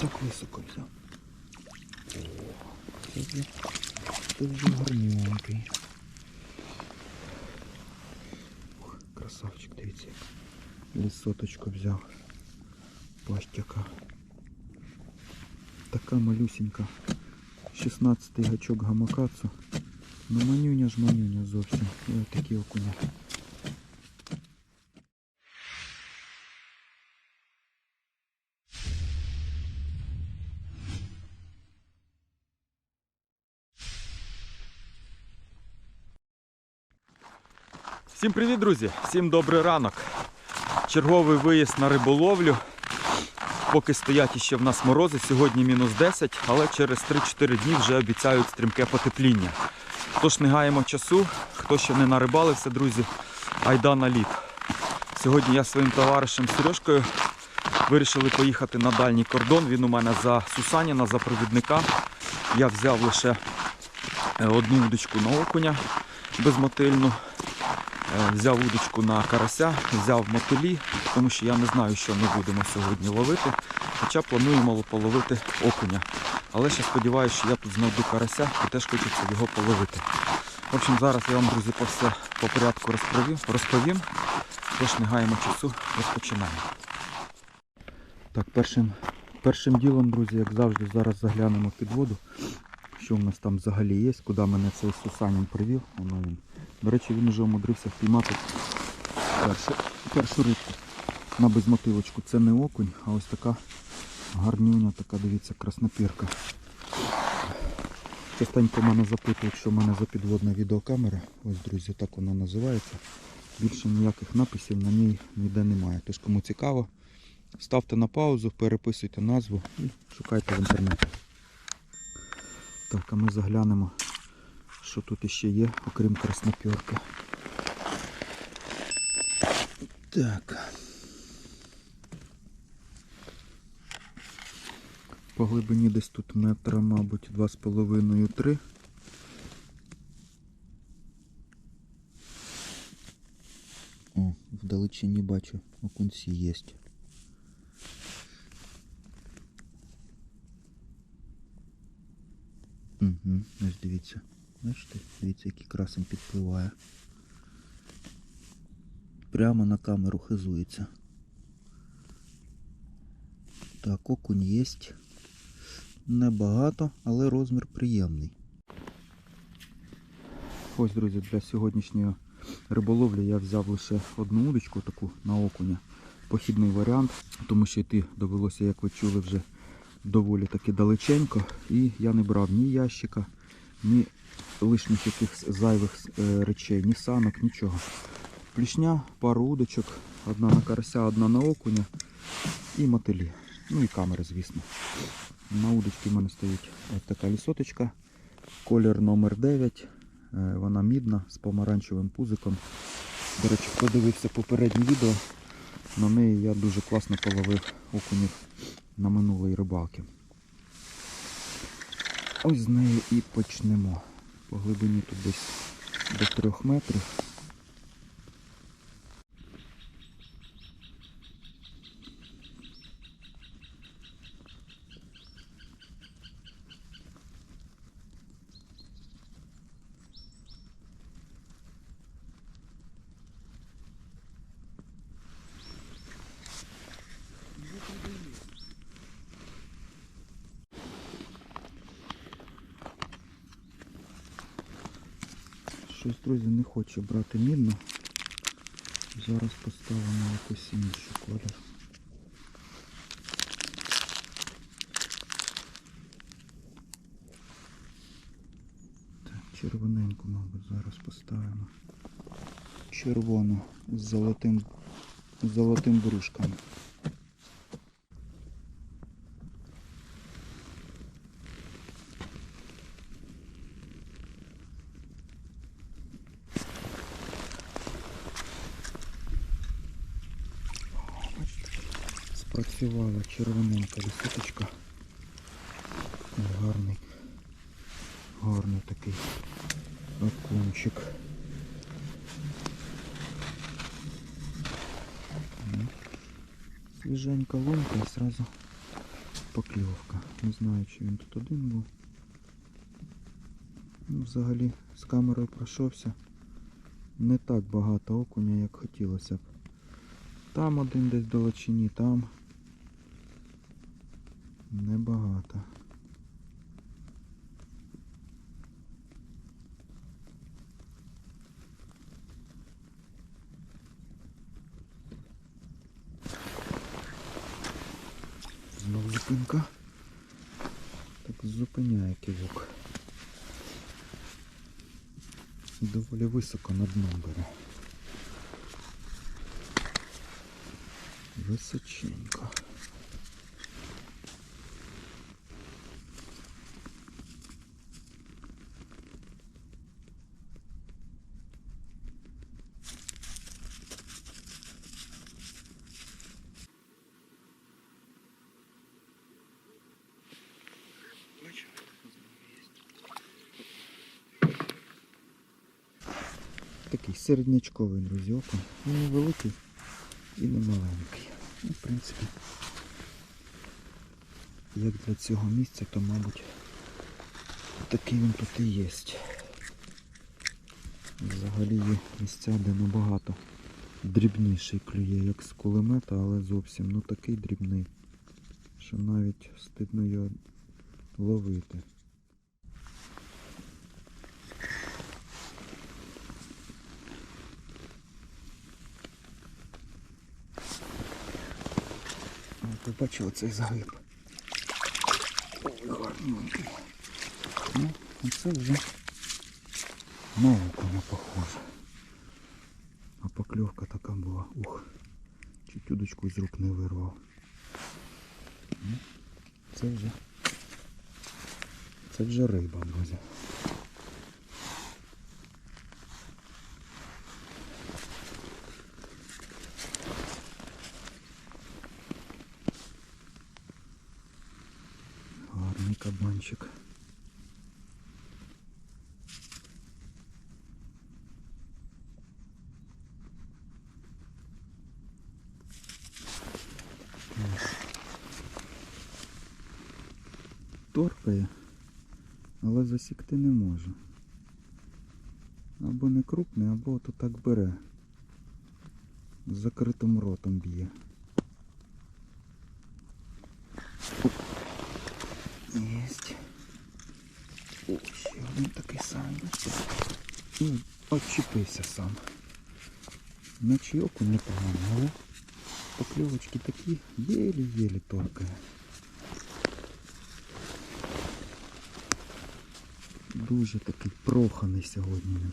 так високо взяв. Це вже, гарненький. Красавчик, дивіться. Лісоточку взяв. Пастяка. Така малюсенька. 16-й гачок гамакацу. Ну манюня ж манюня зовсім. І отакі окуня. Всім привіт, друзі! Всім добрий ранок. Черговий виїзд на риболовлю. Поки стоять іще в нас морози, сьогодні мінус 10, але через 3-4 дні вже обіцяють стрімке потепління. Тож не гаємо часу, хто ще не нарибалився, друзі, айда на лід. Сьогодні я своїм товаришем Сережкою вирішили поїхати на дальній кордон. Він у мене за Сусаніна, за провідника. Я взяв лише е, одну удочку на окуня безмотильну. Е, Взяв удочку на карася, взяв мотилі, тому що я не знаю, що ми будемо сьогодні ловити. Хоча плануємо половити окуня. Але ще сподіваюся, що я тут знайду карася і теж хочеться його половити. В общем, зараз я вам, друзі, по все по порядку розповім. розповім. Тож не гаємо часу, розпочинаємо. Так, першим, першим ділом, друзі, як завжди, зараз заглянемо під воду. Що в нас там взагалі є, куди мене цей Сусанін привів. Воно він. До речі, він вже умудрився впіймати першу, першу рибку на безмотивочку. Це не окунь, а ось така гарнюня, така, дивіться, краснопірка. Частенько мене запитують, що в мене за підводна відеокамера. Ось, друзі, так вона називається. Більше ніяких написів на ній ніде немає. Тож кому цікаво, ставте на паузу, переписуйте назву і шукайте в інтернеті. Так, а ми заглянемо, що тут іще є, окрім краснопірки. Так. По глибині десь тут метра, мабуть, два з половиною три. О, вдалечині бачу, окунці є. Угу, ось дивіться. Бачите, дивіться, який красень підпливає. Прямо на камеру хизується. Так, окунь є. Небагато, але розмір приємний. Ось, друзі, для сьогоднішньої риболовлі я взяв лише одну удочку таку на окуня. Похідний варіант, тому що йти довелося, як ви чули, вже доволі таки далеченько. І я не брав ні ящика, ні лишніх якихось зайвих е, речей, ні санок, нічого. Плішня, пару удочок, одна на карася, одна на окуня і мотилі. Ну і камери, звісно. На удочці в мене стоїть ось така лісоточка. Колір номер 9 Е, Вона мідна з помаранчевим пузиком. До речі, хто дивився попереднє відео, на неї я дуже класно половив окунів на минулої рибалки. Ось з неї і почнемо. По глибині тут десь до 3 метрів. Щось, друзі, не хоче брати мідну. Зараз поставимо якийсь інший колір. Так, червоненьку, мабуть, зараз поставимо. Червону з золотим, з золотим брушком. Спрацювала червоненька лісоточка. Гарний, гарний такий окунчик. Свіженька лунка і сразу покльовка. Не знаю, чи він тут один був. Ну, взагалі з камерою пройшовся. Не так багато окуня, як хотілося б. Там один десь долочині, там небагато. Знову зупинка. Так зупиняє кивок. Доволі високо на дно бере. Височенько. Такий середнячковий, друзі, окунь. Не великий і не маленький. Ну, в принципі, як для цього місця, то, мабуть, такий він тут і є. Взагалі є місця, де набагато дрібніший клює, як з кулемета, але зовсім ну такий дрібний, що навіть стидно його ловити. Ви цей загиб. Ой, гарненький. Ну, оце вже на окуня похоже. А покльовка така була. Ух. Чуть удочку з рук не вирвав. Ну, Це вже. Це вже риба, друзі. Гарний кабанчик. Ось. Торкає, але засікти не можу. Або не крупний, або ото так бере. З закритим ротом б'є. Єсть. О, ще один такий самий. Ну, отчепився сам. Наче окунь непоганий, але покльовочки такі єлі-єлі торкає. Дуже такий проханий сьогодні він.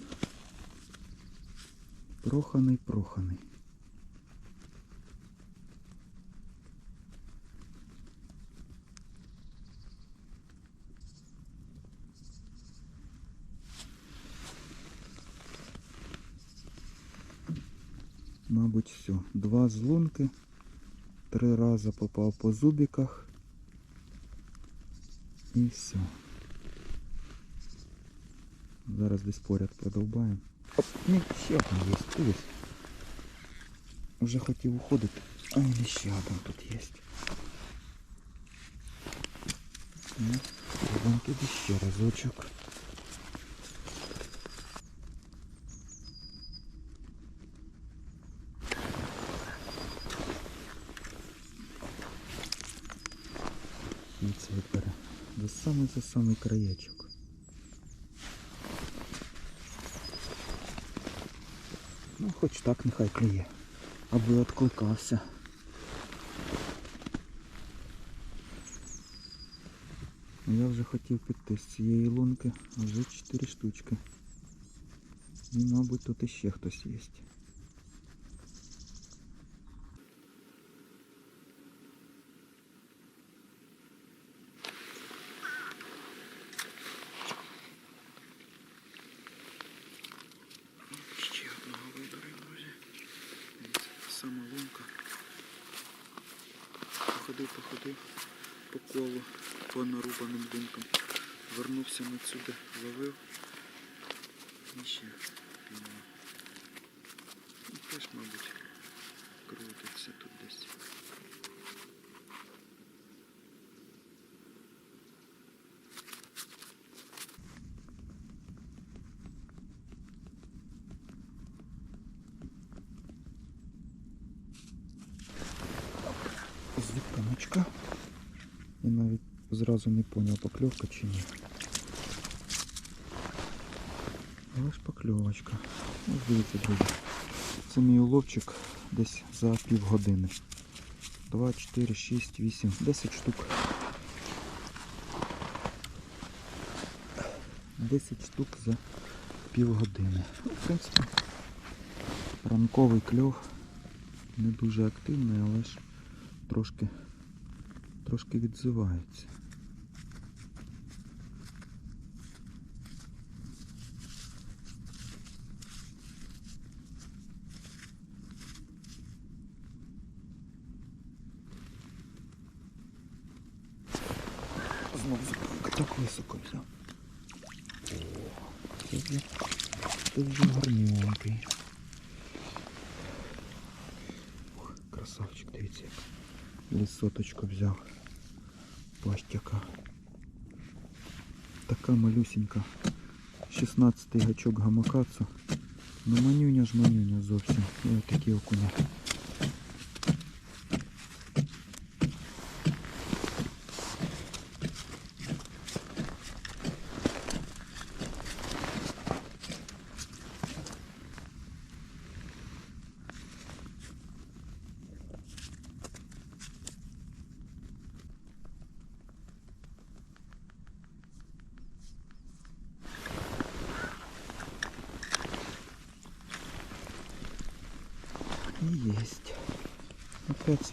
Проханий, проханий. Мабуть, все. Два злунки. Три рази попав по зубиках. І все. Зараз десь поряд продовбаємо. Оп, ні, ще один є. Дивись. Уже хотів уходити. А ні, ще один тут є. Ну, пробуємо туди ще разочок. І це бере. За самий за самий краєчок. Хоч так нехай клює. Аби відкликався. Я вже хотів піти з цієї лунки, а вже 4 штучки. І, мабуть, тут іще хтось є. Ще одного виберемо, друзі. Дивіться, сама лунка. Походив, походив по колу, по нарубаним думкам. Вернувся на сюди, ловив. І ще піймав. Ну, теж, мабуть, крутиться тут десь. Зразу не поняв, покльовка чи ні. Але ж покльовочка. Ось дивіться, друзі. Це мій уловчик десь за півгодини. 2, 4, 6, 8, 10 штук. 10 штук за півгодини. Ну, в принципі, ранковий кльов не дуже активний, але ж трошки, трошки відзивається. Знову зупинка так високо взяв. О, це вже, це вже гарненький. Ух, красавчик, дивіться як. Лісоточку взяв. пластика. Така малюсенькая. 16-й гачок гамакацу. Ну манюня ж манюня зовсім. І отакі окуня.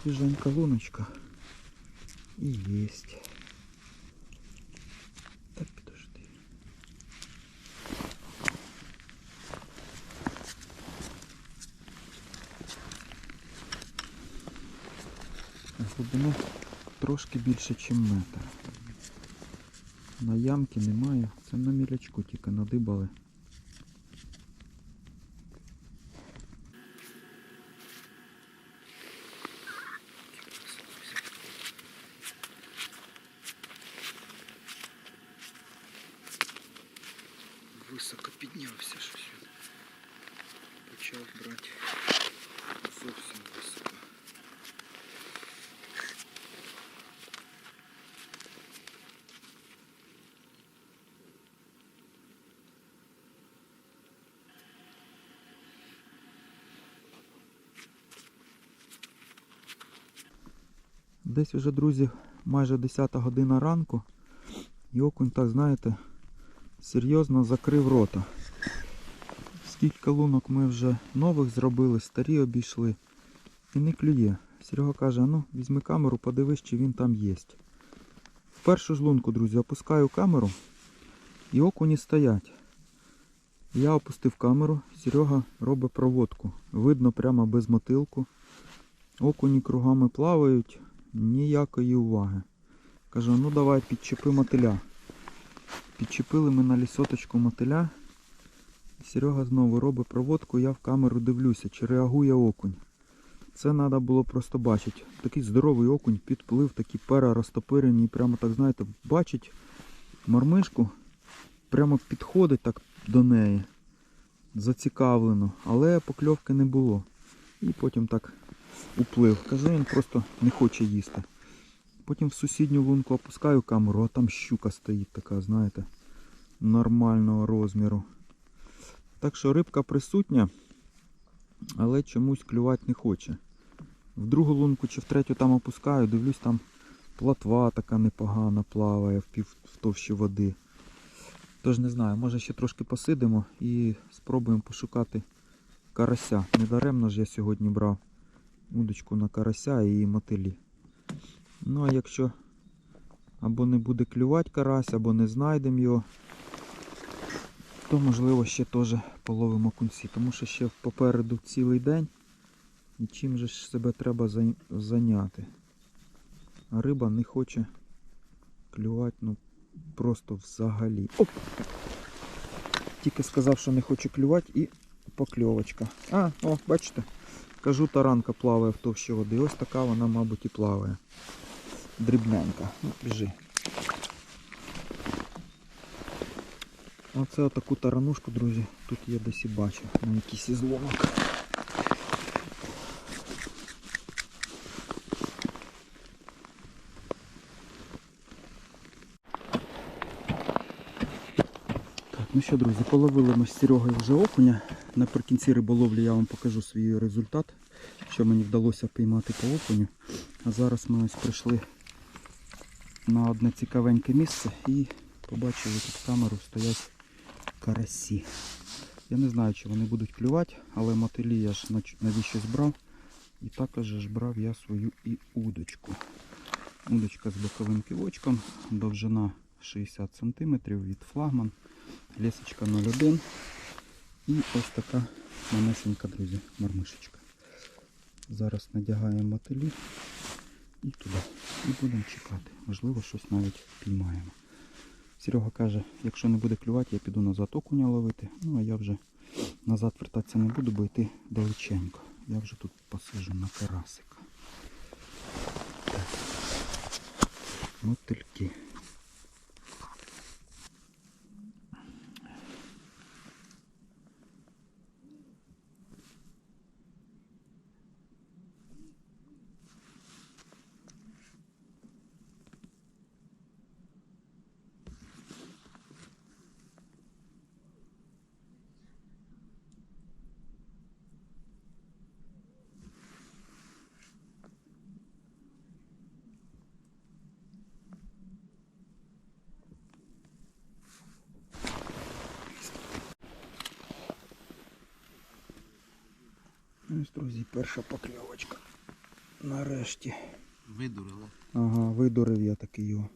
Опять свеженькая луночка. И есть. Так, подожди. Глибину трошки більше, ніж метр. На ямки немає. Це на мілячку тільки надибали. Десь вже, друзі, майже 10 година ранку. І окунь, так знаєте, серйозно закрив рота. Скільки лунок ми вже нових зробили, старі обійшли. І не клює. Серега каже, ну візьми камеру, подивись, чи він там є. В першу ж лунку, друзі, опускаю камеру і окуні стоять. Я опустив камеру, Серега робить проводку. Видно прямо без мотилку. Окуні кругами плавають, ніякої уваги. Кажу, ну давай підчепи мотиля. Підчепили ми на лісоточку мотиля. Серега знову робить проводку, я в камеру дивлюся, чи реагує окунь. Це треба було просто бачити. Такий здоровий окунь підплив, такі пера розтопирені, прямо так, знаєте, бачить мармишку, прямо підходить так до неї. Зацікавлено, але покльовки не було. І потім так уплив. Кажу, він просто не хоче їсти. Потім в сусідню лунку опускаю камеру, а там щука стоїть така, знаєте, нормального розміру. Так що рибка присутня, але чомусь клювати не хоче. В другу лунку чи в третю там опускаю, дивлюсь, там платва така непогана плаває в пів в товщі води. Тож не знаю, може ще трошки посидимо і спробуємо пошукати карася. Недаремно ж я сьогодні брав удочку на карася і мотилі. Ну а якщо або не буде клювати карась, або не знайдемо його, то можливо ще теж половимо кунці. Тому що ще попереду цілий день і чим же ж себе треба зайняти. А риба не хоче клювати, ну просто взагалі. Оп! Тільки сказав, що не хоче клювати і покльовочка. А, о, бачите? Кажу, таранка плаває в товщі води. Ось така вона, мабуть, і плаває. Дрібненька. Ну, біжи. Оце отаку таранушку, друзі, тут я десь і бачив на якийсь ізломок. Що, друзі, половили ми з Серегою вже окуня. Наприкінці риболовлі я вам покажу свій результат, що мені вдалося піймати по окуню. А зараз ми ось прийшли на одне цікавеньке місце і побачили тут камеру стоять карасі. Я не знаю, чи вони будуть клювати, але мотилі я ж нач- навіщось брав. І також ж брав я свою і удочку. Удочка з боковим кивочком, довжина 60 см від флагман, лісочка 0,1 і ось така манесенька, друзі, мармишечка. Зараз надягаємо мотилі і туди. І будемо чекати. Можливо, щось навіть піймаємо. Серега каже, якщо не буде клювати, я піду назад окуня ловити. Ну а я вже назад вертатися не буду, бо йти далеченько. Я вже тут посижу на карасика. Мотильки. Ось, друзі, перша покльовочка. Нарешті. Видурили. Ага, видурив я таки його.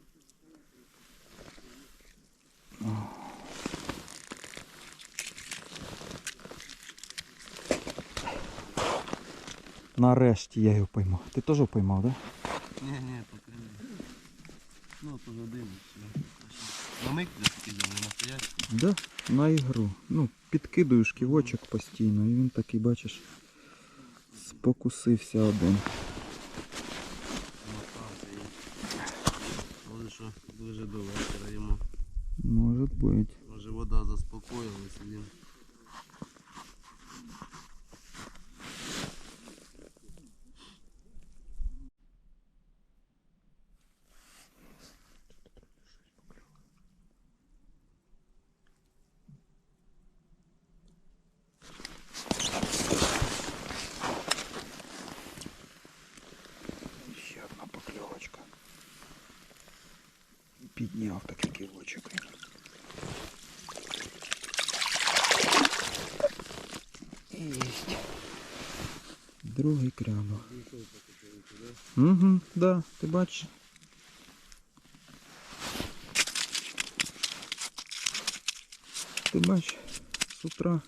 Нарешті я його поймав. Ти теж поймав, так? Да? Ні, ні, поки не. Ну, то дивишся. На миг десь кидав, не настоящий. Да, на ігру. Ну, підкидую шківочок постійно, і він такий, бачиш, спокусився один. Може, що дуже до вечора йому. Може бути. Може вода заспокоїлась він. Ще одна покльовочка. Підняв такий кілочок. Єсть. Другий крабо. Угу, да, ти бачиш. Ти бачиш, з утра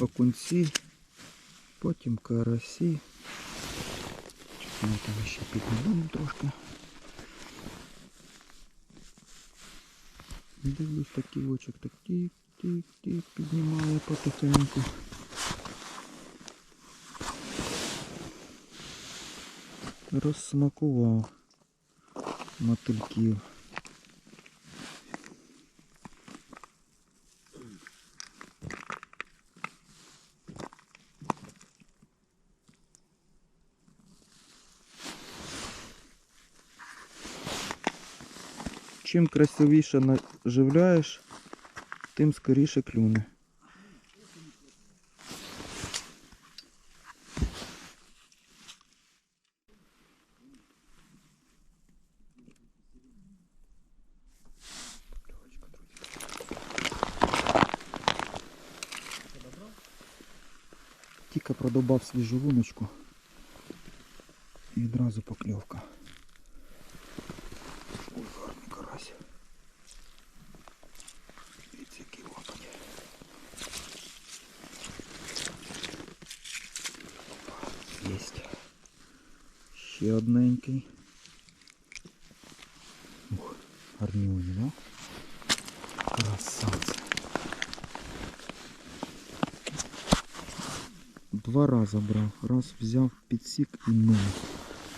окунці, потім карасі. Ми там ще піднімемо трошки. Дивлюсь такий очок, так тік-тік-тік піднімає потихеньку. Розсмакував мотильків. Чим красивіше наживляєш, тим скоріше клюне. Тільки продобав свіжу луночку і відразу покльовка. Ой, гарний карась. Дивіться, який окунь. Єсть. Ще одненький. Ух, гарнюні, да? Два рази брав. Раз взяв, підсік і ну.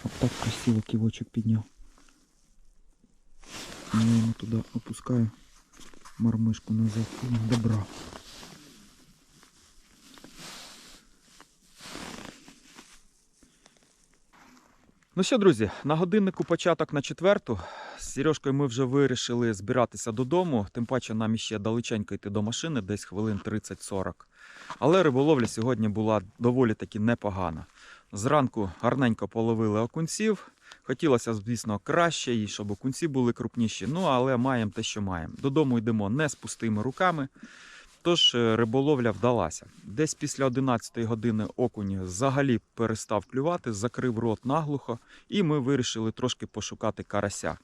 От так красиво ківочок підняв. Я йому туди опускаю мармишку назад і він Ну що, друзі, на годиннику початок на четверту. З Сережкою ми вже вирішили збиратися додому, тим паче нам іще далеченько йти до машини, десь хвилин 30-40. Але риболовля сьогодні була доволі таки непогана. Зранку гарненько половили окунців. Хотілося, звісно, краще, і щоб окунці були крупніші. Ну, але маємо те, що маємо. Додому йдемо не з пустими руками. Тож е, риболовля вдалася. Десь після 11 години окунь взагалі перестав клювати, закрив рот наглухо, і ми вирішили трошки пошукати карася.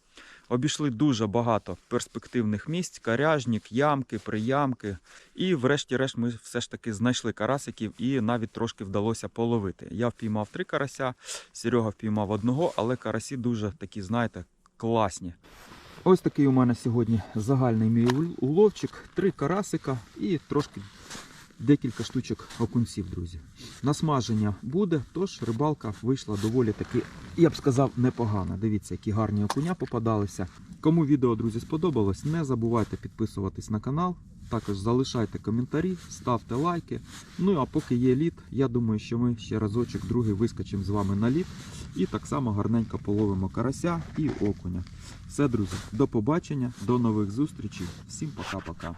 Обійшли дуже багато перспективних місць: каряжник, ямки, приямки. І врешті-решт ми все ж таки знайшли карасиків і навіть трошки вдалося половити. Я впіймав три карася, Серега впіймав одного, але карасі дуже такі, знаєте, класні. Ось такий у мене сьогодні загальний мій уловчик. Три карасика і трошки декілька штучок окунців, друзі. Насмаження буде, тож рибалка вийшла доволі таки, я б сказав, непогана. Дивіться, які гарні окуня попадалися. Кому відео, друзі, сподобалось, не забувайте підписуватись на канал. Також залишайте коментарі, ставте лайки. Ну а поки є лід, я думаю, що ми ще разочок другий вискочимо з вами на лід і так само гарненько половимо карася і окуня. Все, друзі, до побачення, до нових зустрічей. Всім пока-пока.